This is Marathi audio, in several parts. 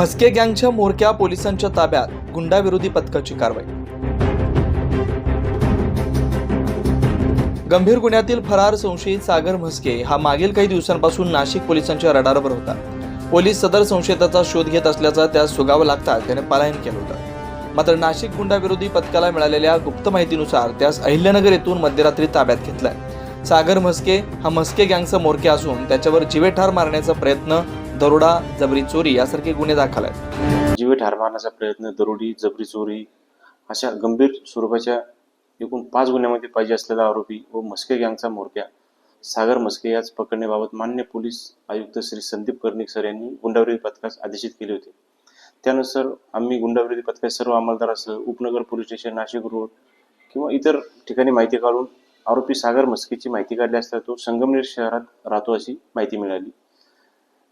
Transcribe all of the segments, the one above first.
म्हस्के गँगच्या मोरक्या पोलिसांच्या ताब्यात गुंडाविरोधी पथकाची कारवाई. गंभीर गुन्ह्यातील फरार संशयित सागर म्हस्के हा मागील काही दिवसांपासून नाशिक पोलिसांच्या रडारवर होता. पोलीस सदर संशयिताचा शोध घेत असल्याचा त्यास सुगावं लागतात त्याने पलायन केलं होतं. मात्र नाशिक गुंडाविरोधी पथकाला मिळालेल्या गुप्त माहितीनुसार त्यास अहिल्यानगर येथून मध्यरात्री ताब्यात घेतलाय. सागर म्हस्के हा म्हस्के गँगचा मोरक्या असून त्याच्यावर जिवेठार मारण्याचा प्रयत्न दरोडा जबरी चोरी यासारखे गुन्हे दाखल आहेत. जीवे ठार मारण्याचा प्रयत्न दरोडी जबरी चोरी अशा गंभीर स्वरूपाच्या एकूण पाच गुन्ह्यामध्ये पाहिजे असलेला आरोपी व मस्के गँगचा म्होरक्या. सागर मस्के याच पकडण्याबाबत मान्य पोलीस आयुक्त श्री संदीप कर्णिक सर यांनी गुंडाविरोधी पथकास आदेशित केले होते. त्यानुसार आम्ही गुंडाविरोधी पथकास सर्व अंमलदारासह उपनगर पोलीस स्टेशन नाशिक रोड किंवा इतर ठिकाणी माहिती काढून आरोपी सागर मस्केची माहिती काढली असता तो संगमनेर शहरात राहतो अशी माहिती मिळाली.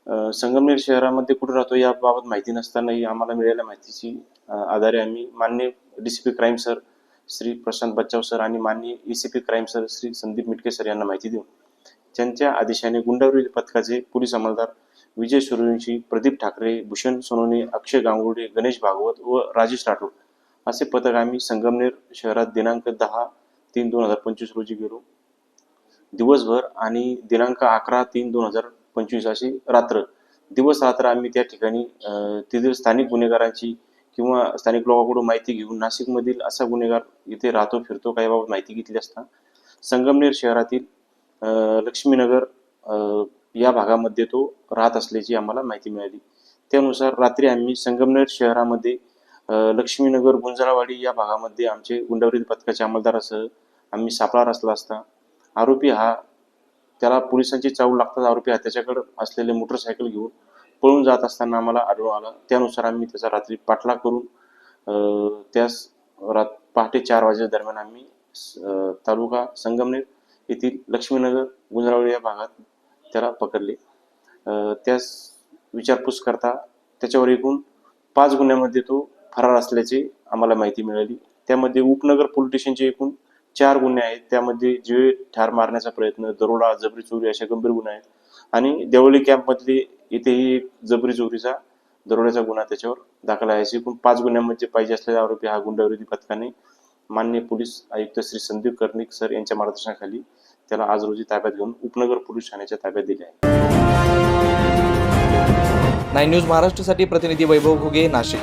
संगमनेर शहरामध्ये कुठे राहतो याबाबत माहिती नसतानाही आम्हाला मिळालेल्या माहितीची आधारे आम्ही मान्य DCP crime sir Shri Prashant Bachhav sir आणि मान्य ACP crime sir Shri Sandeep Mitke sir यांना माहिती देऊन त्यांच्या आदेशाने गुंडावरील पथकाचे पोलीस अंमलदार विजय सुरवंशी प्रदीप ठाकरे भूषण सोनवणे अक्षय गांगुडे गणेश भागवत व राजेश राठोड असे पथक आम्ही संगमनेर शहरात दिनांक दहा तीन दोन हजार पंचवीस रोजी गेलो. दिवसभर आणि दिनांक अकरा तीन दोन हजार पंचवीस अशी रात्र. दिवस रात्र आम्ही त्या ठिकाणी अं, तेथील स्थानिक गुन्हेगारांची किंवा स्थानिक लोकांकडून माहिती घेऊन नाशिकमधील असा गुन्हेगार इथे राहतो फिरतो काही बाबत माहिती घेतली असता. संगमनेर शहरातील लक्ष्मीनगर या भागामध्ये तो राहत असल्याची आम्हाला माहिती मिळाली. त्यानुसार रात्री आम्ही संगमनेर शहरामध्ये लक्ष्मीनगर गुंजरावाडी या भागामध्ये आमचे गुंडावरील पथकाच्या अंमलदारासह आम्ही सापळा रचला असता. आरोपी हा त्याला पोलिसांची चावल लागतात आरोपी हा त्याच्याकडे असलेले मोटरसायकल घेऊन पळून जात असताना आम्हाला आढळून आलं. त्यानुसार आम्ही त्याचा रात्री पाठलाग करून त्यास रात पहाटे चार वाजेच्या दरम्यान आम्ही तालुका संगमनेर येथील लक्ष्मीनगर गुंजरावळी या भागात त्याला पकडले. त्यास विचारपूस करता त्याच्यावर एकूण पाच गुन्ह्यामध्ये तो फरार असल्याची आम्हाला माहिती मिळाली. त्यामध्ये उपनगर पोलीस स्टेशनचे एकूण चार गुन्हे आहेत. त्यामध्ये जीवे ठार मारण्याचा प्रयत्न दरोडा जबरी चोरी अशा गंभीर गुन्हे आहेत. आणि देवळी कॅम्पमधले इथेही जबरी चोरीचा दरोड्याचा गुन्हा त्याच्यावर दाखल आहे. एकूण पाच गुन्ह्यांमध्ये पाहिजे असलेला आरोपी हा गुंडाविरोधी पथकाने मान्य पोलीस आयुक्त श्री संदीप कर्णिक सर यांच्या मार्गदर्शनाखाली त्याला आज रोजी ताब्यात घेऊन उपनगर पोलीस ठाण्याच्या ताब्यात दिले आहे. नाईन न्यूज महाराष्ट्रासाठी प्रतिनिधी वैभव घुगे नाशिक.